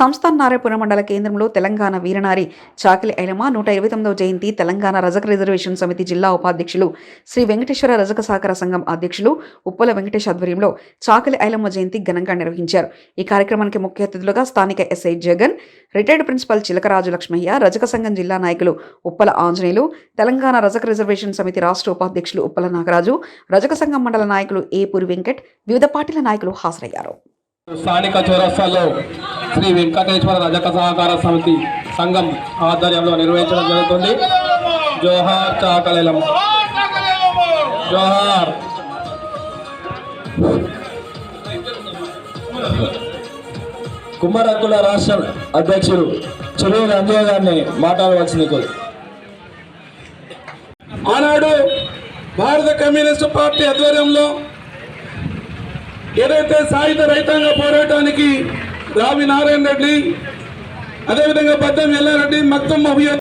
సంస్థాన్ నారాయణపురం మండల కేంద్రంలో తెలంగాణ వీరనారి చాకిలి ఐలమ్మ నూట ఇరవై తొమ్మిదవ జయంతి తెలంగాణ రజక రిజర్వేషన్ సమితి జిల్లా ఉపాధ్యక్షులు శ్రీ వెంకటేశ్వర రజక సహకార సంఘం అధ్యక్షులు ఉప్పల వెంకటేష్ ఆధ్వర్యంలో చాకిలి ఐలమ్మ జయంతి ఘనంగా నిర్వహించారు. ఈ కార్యక్రమానికి ముఖ్య అతిథులుగా స్థానిక SI Jagan retired principal Chilakaraju Lakshmaiah Rajaka సంఘం జిల్లా నాయకులు ఉప్పల ఆంజనేయులు తెలంగాణ రజక రిజర్వేషన్ సమితి రాష్ట్ర ఉపాధ్యక్షులు ఉప్పల నాగరాజు రజక సంఘం మండల నాయకులు ఏ పురి వెంకట్ వివిధ పార్టీల నాయకులు హాజరయ్యారు. స్థానిక చౌరస్తాలో శ్రీ వెంకటేశ్వర రజక సహకార సమితి సంఘం ఆధ్వర్యంలో నిర్వహించడం జరుగుతుంది. జోహార్ చాకలేలం. జోహార్. కుమ్మరత్తుల రాష్ట్ర అధ్యక్షుడు చెరువు రంజయ్య గారిని మాట్లాడవలసింది ఆనాడు భారత కమ్యూనిస్టు పార్టీ ఆధ్వర్యంలో ఏదైతే సాయుధ రైతాంగ పోరాటానికి రావి నారాయణ రెడ్డి అదేవిధంగా బద్దం ఎల్లారెడ్డి మొత్తం అభియోగ